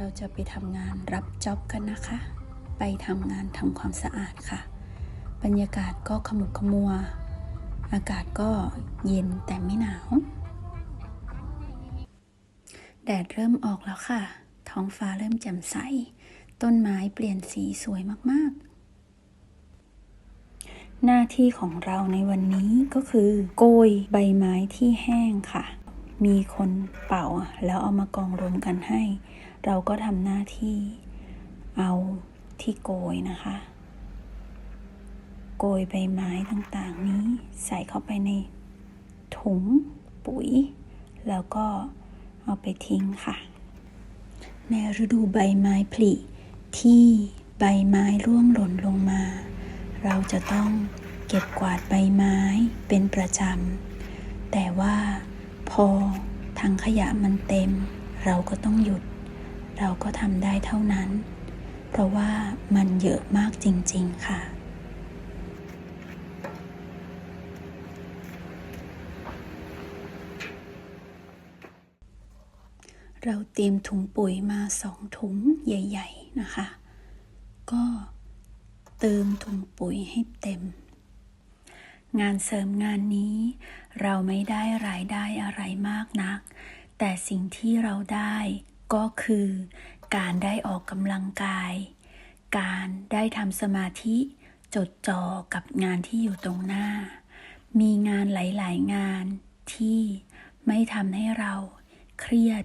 เราจะไปทำงานรับจ็อบกันนะคะ ไปทำงานทำความสะอาดค่ะ บรรยากาศก็ขมุกขมัว อากาศก็เย็นแต่ไม่หนาว แดดเริ่มออกแล้วค่ะ ท้องฟ้าเริ่มแจ่มใส ต้นไม้เปลี่ยนสีสวยมากๆ หน้าที่ของเราในวันนี้ก็คือ โกยใบไม้ที่แห้งค่ะ มีคนเป่าแล้วเอามากองรวมกันให้ เราก็ทำหน้าที่เอาที่โกยนะคะ โกยใบไม้ต่างๆนี้ใส่เข้าไปในถุงปุ๋ย แล้วก็เอาไปทิ้งค่ะ ในฤดูใบไม้ผลิที่ใบไม้ร่วงหล่นลงมา เราจะต้องเก็บกวาดใบไม้เป็นประจำ อถังขยะมันเต็ม เราก็ต้องหยุด เราก็ทำได้เท่านั้น เพราะว่ามันเยอะมากจริง ๆ ค่ะ เราเตรียมถุงปุ๋ยมาสองถุงใหญ่ ๆ นะคะ ก็เติมถุงปุ๋ยให้เต็ม งานเสริมงานนี้ เราไม่ได้รายได้อะไรมากนัก แต่สิ่งที่เราได้ก็คือ การได้ออกกำลังกาย การได้ทำสมาธิจดจ่อกับงานที่อยู่ตรงหน้า มีงานหลาย ๆ งานที่ไม่ทำให้เราเครียด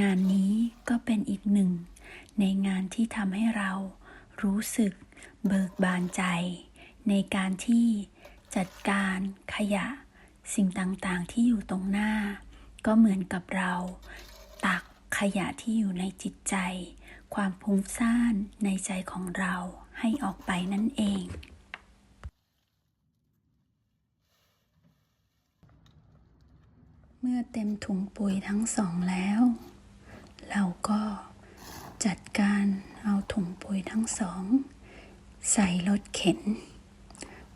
งานนี้ก็เป็นอีกหนึ่ง ในงานที่ทำให้เรารู้สึกเบิกบานใจ ในการที่ จัดการขยะ สิ่งต่างๆที่อยู่ตรงหน้า ก็เหมือนกับเรา ตักขยะที่อยู่ในจิตใจ ความพุ่งซ่านในใจของเราให้ออกไปนั่นเองเมื่อเต็มถุงปุ๋ยทั้งสองแล้ว เราก็จัดการเอาถุงปุ๋ยทั้งสอง ใส่รถเข็น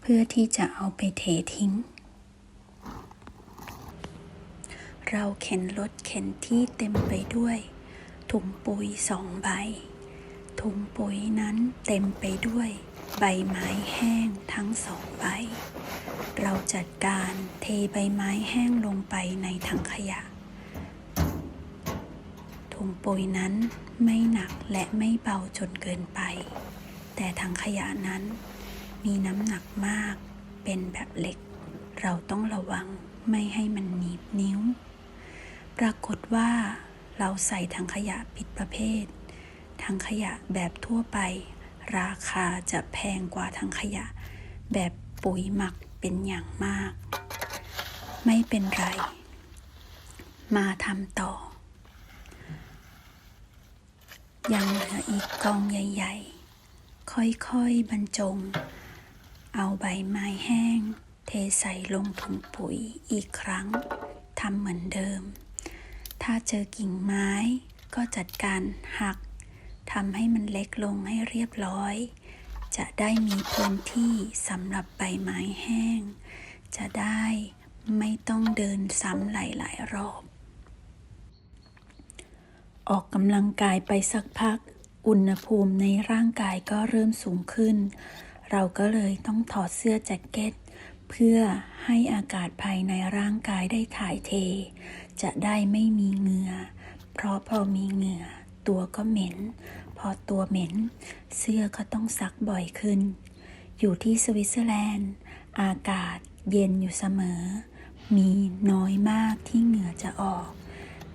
เพื่อที่จะเอาไปเททิ้ง เราเข็นรถเข็นที่เต็มไปด้วย ถุงปุ๋ยสองใบ ถุงปุ๋ยนั้นเต็มไปด้วย ใบไม้แห้งทั้งสองใบ เราจัดการเทใบไม้แห้งลงไปในถังขยะ ถุงปุ๋ยนั้นไม่หนักและไม่เบาจนเกินไป แต่ถังขยะนั้น มีน้ำหนักมาก เป็นแบบเหล็ก เราต้องระวังไม่ให้มันหนีบนิ้ว ปรากฏว่าเราใส่ถังขยะผิดประเภท ถังขยะแบบทั่วไป ราคาจะแพงกว่าถังขยะ แบบปุ๋ยหมักเป็นอย่างมาก ไม่เป็นไร มาทำต่อ ยังเหลืออีกกองใหญ่ ๆ ค่อยๆบรรจง เอาใบไม้แห้ง เทใส่ลงถุงปุ๋ยอีกครั้งทำเหมือนเดิม ถ้าเจอกิ่งไม้ก็จัดการหักทำให้มันเล็กลงให้เรียบร้อย จะได้มีพื้นที่สำหรับใบไม้แห้ง จะได้ไม่ต้องเดินซ้ำหลาย ๆ รอบ ออกกำลังกายไปสักพัก อุณหภูมิในร่างกายก็เริ่มสูงขึ้น เราก็เลยต้องถอดเสื้อแจ็คเก็ต เพื่อให้อากาศภายในร่างกายได้ถ่ายเท จะได้ไม่มีเหงื่อ เพราะพอมีเหงื่อ ตัวก็เหม็น พอตัวเหม็น เสื้อก็ต้องซักบ่อยขึ้น อยู่ที่สวิตเซอร์แลนด์ อากาศเย็นอยู่เสมอ มีน้อยมากที่เหงื่อจะออก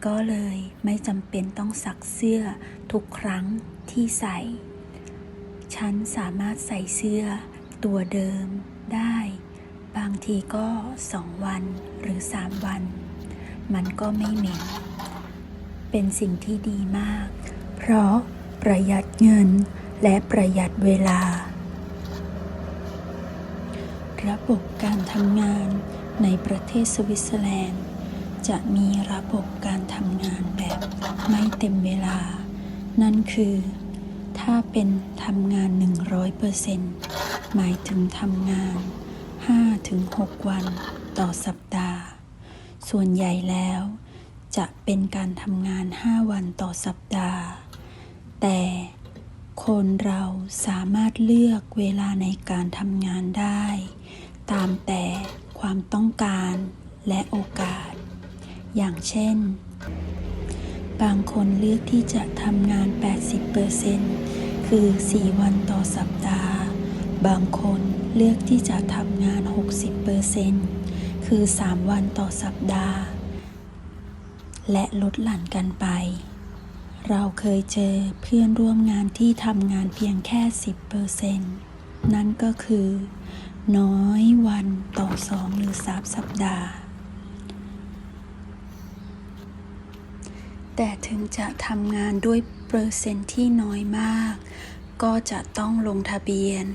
ก็เลยไม่จำเป็นต้องซักเสื้อทุกครั้งที่ใส่ ฉันสามารถใส่เสื้อตัวเดิมได้ บางทีก็สองวันหรือสามวัน มันก็ไม่เหม็น เป็นสิ่งที่ดีมาก เพราะประหยัดเงินและประหยัดเวลา ระบบการทำงานในประเทศสวิตเซอร์แลนด์ จะมีระบบการทำงานแบบไม่เต็มเวลา นั่นคือ ถ้าเป็นทำงาน 100%หมายถึงทำงาน 5-6 วันต่อสัปดาห์ ส่วนใหญ่แล้ว จะเป็นการทำงาน 5 วันต่อสัปดาห์ แต่คนเราสามารถเลือกเวลาในการทำงานได้ ตามแต่ความต้องการและโอกาส อย่างเช่น บางคนเลือกที่จะทำงาน 80%คือ 4 วันต่อสัปดาห์ บางคนเลือกที่จะทำงาน 60%คือ 3 วันต่อสัปดาห์ และลดหลั่นกันไป เราเคยเจอเพื่อนร่วมงานที่ทำงานเพียงแค่ 10%นั่นก็คือ น้อยวันต่อ 2 หรือ 3 สัปดาห์ แต่ถึงจะทำงานด้วยเปอร์เซ็นต์ที่น้อยมาก ก็จะต้องลงทะเบียน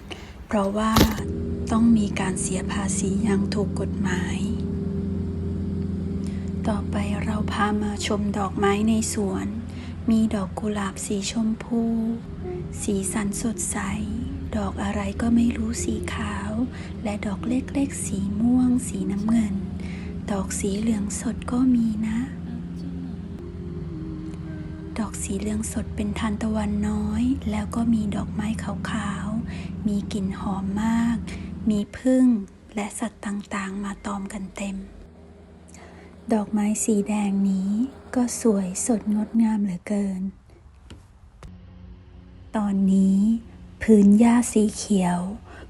เพราะว่าต้องมีการเสียภาษีอย่างถูกกฎหมาย ต่อไปเราพามาชมดอกไม้ในสวน มีดอกกุหลาบสีชมพู สีสันสดใส ดอกอะไรก็ไม่รู้สีขาว และดอกเล็กๆ สีม่วง สีน้ำเงิน ดอกสีเหลืองสดก็มีนะ ดอกสีเหลืองสดเป็นทานตะวันน้อย แล้วก็มีดอกไม้ขาวๆ มีกลิ่นหอมมาก มีพึ่งและสัตว์ต่างๆ มาตอมกันเต็ม ดอกไม้สีแดงนี้ก็สวยสดงดงามเหลือเกิน ตอนนี้พื้นหญ้าสีเขียว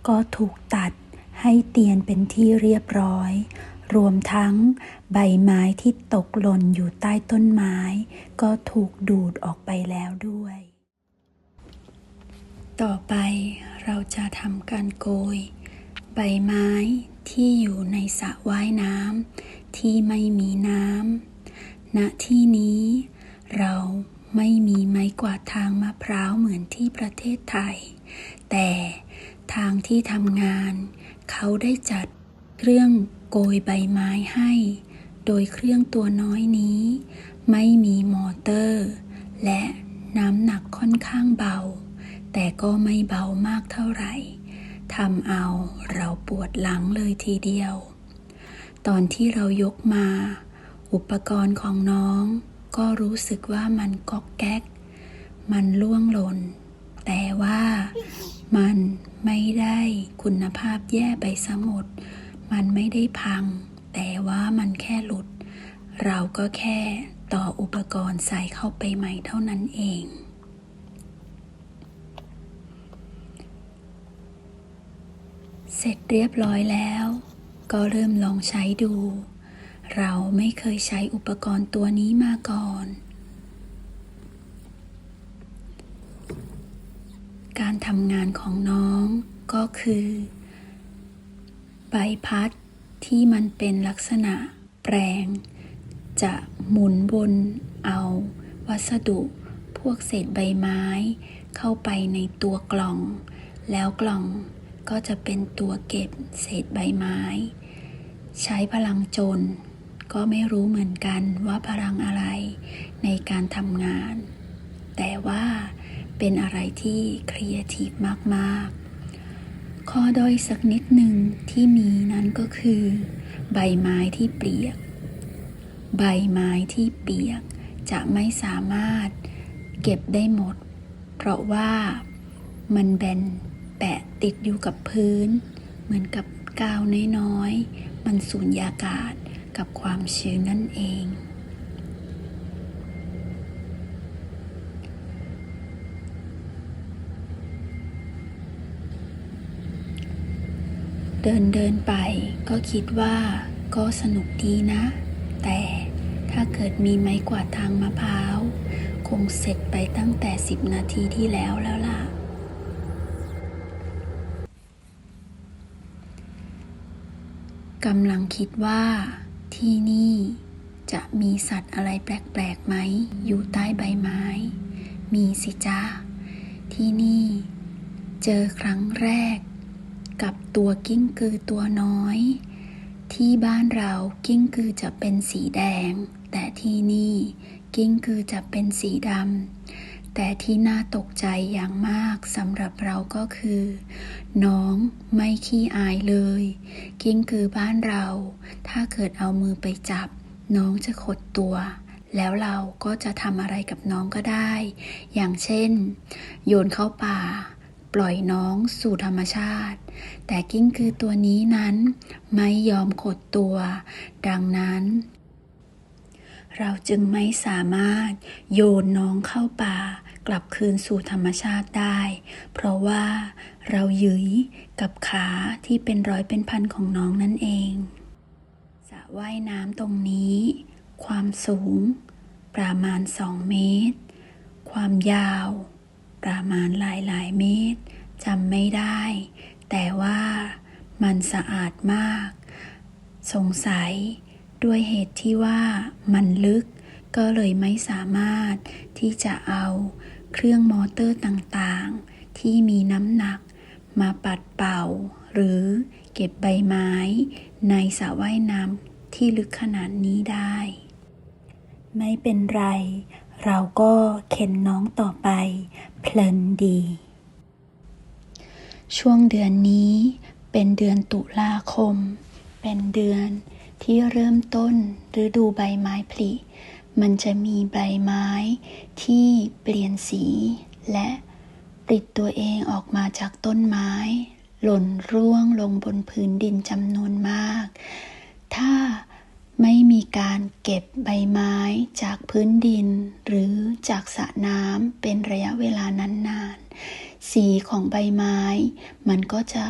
ก็ถูกตัดให้เตียนเป็นที่เรียบร้อย รวมทั้งใบไม้ที่ตกหล่นอยู่ใต้ต้นไม้ ก็ถูกดูดออกไปแล้วด้วย ต่อไปเราจะทำการโกย ใบไม้ที่อยู่ในสระว่ายน้ำที่ไม่มีน้ำณที่นี้ เราไม่มีไม้กวาดทางมะพร้าวเหมือนที่ประเทศไทย แต่ทางที่ทำงาน เขาได้จัด เครื่องโกยใบไม้ให้ โดยเครื่องตัวน้อยนี้ ไม่มีมอเตอร์ และน้ำหนักค่อนข้างเบา แต่ก็ไม่เบามากเท่าไหร่ทำเอาเราปวดหลังเลยทีเดียว ตอนที่เรายกมา อุปกรณ์ของน้อง ก็รู้สึกว่ามันก๊อกแก๊ก มันล่วงหล่น แต่ว่ามันไม่ได้คุณภาพแย่ไปซะหมด มันไม่ได้พัง แต่ว่ามันแค่หลุด เราก็แค่ต่ออุปกรณ์ใส่เข้าไปใหม่เท่านั้นเอง เสร็จเรียบร้อยแล้ว ก็เริ่มลองใช้ดู เราไม่เคยใช้อุปกรณ์ตัวนี้มาก่อนการทำงานของน้องก็คือ ใบพัดที่มันเป็นลักษณะแปลง จะหมุนวนเอา วัสดุพวกเศษใบไม้ เข้าไปในตัวกล่อง แล้วกล่องก็จะเป็นตัวเก็บเศษใบไม้ ใช้พลังจน ก็ไม่รู้เหมือนกันว่าพลังอะไรในการทำงาน แต่ว่าเป็นอะไรที่ครีเอทีฟมาก ๆ ข้อด้อยสักนิดหนึ่งที่มีนั้นก็คือ ใบไม้ที่เปียก ใบไม้ที่เปียกจะไม่สามารถเก็บได้หมด เพราะว่ามันแบนแปะติดอยู่กับพื้น เหมือนกับกาวน้อยๆ มันสูญญากาศกับความชื้นนั่นเอง เดินเดินไปก็คิดว่าก็สนุกดีนะ แต่ถ้าเกิดมีไม้กวาดทางมะพร้าว คงเสร็จไปตั้งแต่ 10 นาทีที่แล้วแล้วล่ะ กำลังคิดว่าที่นี่จะมีสัตว์อะไรแปลกๆไหม อยู่ใต้ใบไม้ มีสิจ้าที่นี่ เจอครั้งแรก กับตัวกิ้งกือตัวน้อย ที่บ้านเรากิ้งกือจะเป็นสีแดง แต่ที่นี่กิ้งกือจะเป็นสีดำแต่ที่น่าตกใจอย่างมากสำหรับเราก็คือ น้องไม่ขี้อายเลย กิ้งกือบ้านเรา ถ้าเกิดเอามือไปจับ น้องจะขดตัวแล้วเราก็จะทำอะไรกับน้องก็ได้ อย่างเช่น โยนเข้าป่า ปล่อยน้องสู่ธรรมชาติ แต่กิ้งคือตัวนี้นั้นไม่ยอมขดตัว ดังนั้น เราจึงไม่สามารถโยนน้องเข้าป่ากลับคืนสู่ธรรมชาติได้ เพราะว่าเราหยุยกับขาที่เป็นร้อยเป็นพันของน้องนั่นเองสระว่ายน้ำตรงนี้ ความสูง ประมาณ 2 เมตร ความยาว ประมาณหลายหลายเมตรจำไม่ได้ แต่ว่ามันสะอาดมาก สงสัยด้วยเหตุที่ว่ามันลึก ก็เลยไม่สามารถที่จะเอาเครื่องมอเตอร์ต่างๆ ที่มีน้ำหนักมาปัดเป่า หรือเก็บใบไม้ในสระว่ายน้ำที่ลึกขนาดนี้ได้ ไม่เป็นไร เราก็เข็นน้องต่อไป เพลินดี ช่วงเดือนนี้เป็นเดือนตุลาคม เป็นเดือนที่เริ่มต้นฤดูใบไม้ผลิ มันจะมีใบไม้ที่เปลี่ยนสี และปลิดตัวเองออกมาจากต้นไม้ หล่นร่วงลงบนพื้นดินจำนวนมาก ถ้า ไม่มีการเก็บใบไม้จากพื้นดิน หรือจากสระน้ำเป็นระยะเวลานานๆ สีของใบไม้ มันก็จะ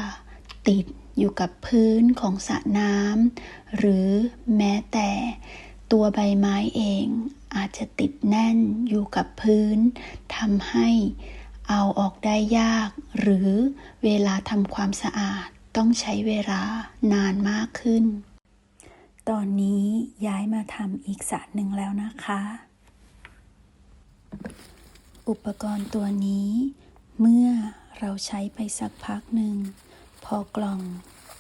ติดอยู่กับพื้นของสระน้ำหรือแม้แต่ตัวใบไม้เองอาจจะติดแน่นอยู่กับพื้นทำให้เอาออกได้ยาก หรือเวลาทำความสะอาดต้องใช้เวลานานมากขึ้น ตอนนี้ย้ายมาทำอีกสระหนึ่งแล้วนะคะ อุปกรณ์ตัวนี้ เมื่อเราใช้ไปสักพักหนึ่ง พอกล่อง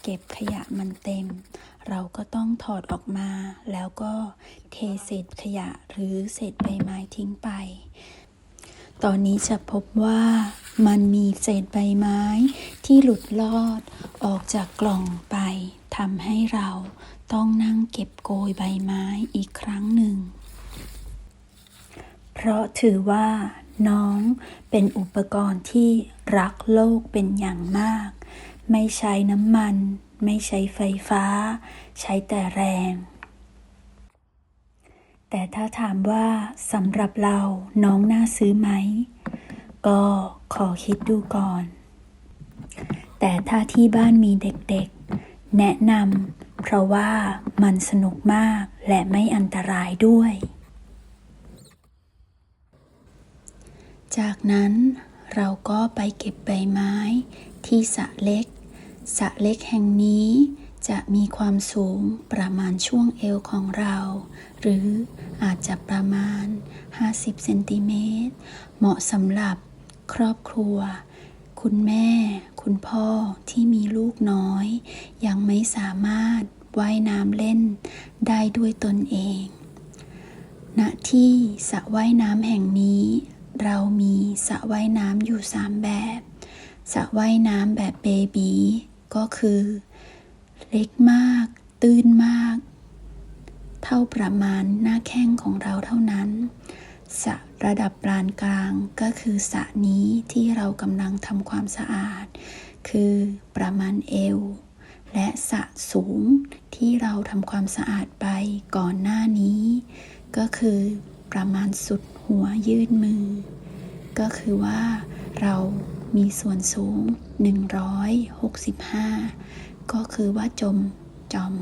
เก็บขยะมันเต็ม เราก็ต้องถอดออกมา แล้วก็เทเศษขยะหรือเศษใบไม้ทิ้งไป ตอนนี้จะพบว่ามันมีเศษใบไม้ที่หลุดลอดออกจากกล่องไปทำให้เรา ต้องนั่งเก็บโกยใบไม้อีกครั้งหนึ่ง เพราะถือว่า น้องเป็นอุปกรณ์ที่รักโลกเป็นอย่างมาก ไม่ใช้น้ำมัน ไม่ใช้ไฟฟ้า ใช้แต่แรง แต่ถ้าถามว่าสำหรับเราน้องน่าซื้อไหม ก็ขอคิดดูก่อน แต่ถ้าที่บ้านมีเด็กๆ แนะนำ เพราะว่ามันสนุกมากและไม่อันตรายด้วย จากนั้นเราก็ไปเก็บใบไม้ที่สะเล็ก สะเล็กแห่งนี้จะมีความสูงประมาณช่วงเอวของเรา หรืออาจจะประมาณ 50 เซนติเมตร เหมาะสำหรับครอบครัว คุณแม่ คุณพ่อที่มีลูกน้อย ยังไม่สามารถว่ายน้ำเล่นได้ด้วยตนเอง ณ ที่สระว่ายน้ำแห่งนี้ เรามีสระว่ายน้ำอยู่3แบบสระว่ายน้ำแบบเบบีก็คือ เล็กมาก ตื้นมาก เท่าประมาณหน้าแข้งของเราเท่านั้น สระระดับปานกลางก็คือสระนี้ที่เรากำลังทำความสะอาด คือประมาณเอว และสระสูงที่เราทำความสะอาดไปก่อนหน้านี้ ก็คือประมาณสุดหัวยื่นมือ ก็คือว่าเรามีส่วนสูง 165 ก็คือว่าจมจอม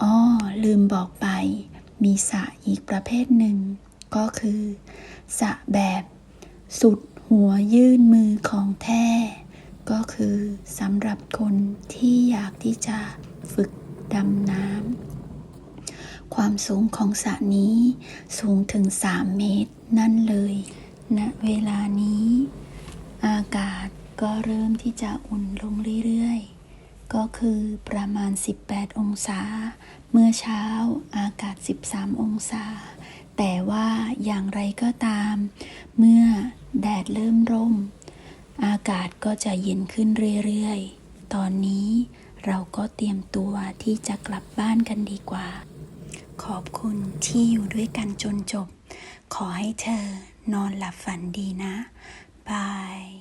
อ้อลืมบอกไป มีสระอีกประเภทหนึ่ง ก็คือสระแบบ สุดหัวยื่นมือของแท้ ก็คือสำหรับคนที่อยากที่จะฝึกดำน้ำความสูงของสระนี้สูงถึง 3 เมตรนั่นเลยณเวลานี้ อากาศก็เริ่มที่จะอุ่นลงเรื่อยๆ ก็คือประมาณ 18 องศา เมื่อเช้าอากาศ 13 องศา แต่ว่าอย่างไรก็ตาม เมื่อแดดเริ่มร่ม อากาศก็จะเย็นขึ้นเรื่อยๆ ตอนนี้เราก็เตรียมตัวที่จะกลับบ้านกันดีกว่า ขอบคุณที่อยู่ด้วยกันจนจบ ขอให้เธอนอนหลับฝันดีนะ บาย